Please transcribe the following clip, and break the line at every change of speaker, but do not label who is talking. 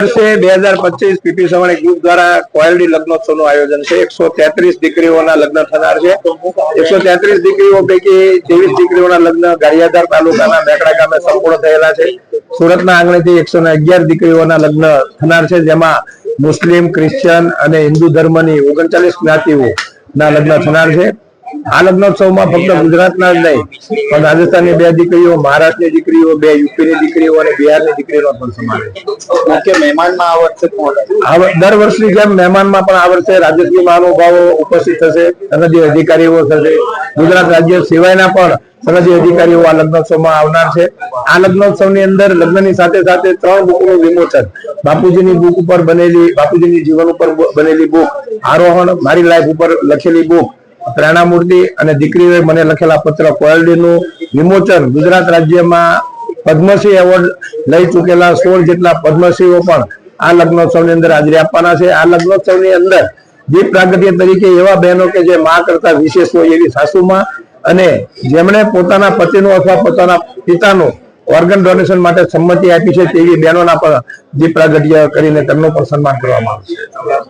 વર્ષે બે હજાર પચીસ પીપી સવાણી ગ્રુપ દ્વારા કોયલડી લગ્નોત્સવનું આયોજન છે. એકસો તેત્રીસ દીકરીઓના લગ્ન થનાર છે. એકસો તેત્રીસ દીકરીઓ પૈકી ત્રેવીસ દીકરીઓના લગ્ન ગારિયાધાર તાલુકાના મેકડા ગામે સંપૂર્ણ થયેલા છે. સુરતના આંગણેથી એકસો અગિયાર દીકરીઓના લગ્ન થનાર છે, જેમાં મુસ્લિમ, ક્રિશ્ચિયન અને હિન્દુ ધર્મની ઓગણચાલીસ જ્ઞાતિઓ ના લગ્ન થનાર છે. આ લગ્નોત્સવમાં ફક્ત ગુજરાતના જ નહીં પણ રાજસ્થાનની બે દીકરીઓ મહારાષ્ટ્રની દીકરીઓ બે યુપીની દીકરીઓ અને બિહારની દીકરીઓનો પણ સમાવેશ
મુખ્ય મહેમાનમાં આ વર્ષે કોણ હતું?
આ વ- દર વર્ષની જેમ મહેમાનમાં પણ આ વર્ષે રાજકીય મહાનુભાવો ઉપસ્થિત થશે સંસદીય અધિકારીઓ થશે. ગુજરાત રાજ્ય સિવાયના પણ સરહદી અધિકારીઓ આ લગ્નોત્સવમાં આવનાર છે. આ લગ્નોત્સવની અંદર લગ્નની સાથે સાથે ત્રણ બુકનું વિમોચન. બાપુજીની બુક ઉપર બનેલી બાપુજીની જીવન ઉપર બનેલી બુક આરોહણ મારી લાઈફ ઉપર લખેલી બુક પ્રેરણામૂર્તિ અને દીકરીઓએ મને લખેલા પત્ર કોયલડીનું વિમોચન ગુજરાત રાજ્યમાં પદ્મશ્રી એવોર્ડ લઈ ચૂકેલા સોળ જેટલા પદ્મશ્રીઓ પણ આ લગ્નોત્સવની અંદર હાજરી આપવાના છે. આ લગ્નોત્સવની અંદર દીપ પ્રાગટ્ય તરીકે એવા બહેનો કે જે માં કરતા વિશેષ હોય એવી સાસુમાં અને જેમણે પોતાના પતિનું અથવા પોતાના પિતાનું ઓર્ગન ડોનેશન માટે સંમતિ આપી છે તેવી બહેનોના પણ દીપ પ્રાગટ્ય કરીને તેમનું પણ સન્માન કરવામાં આવશે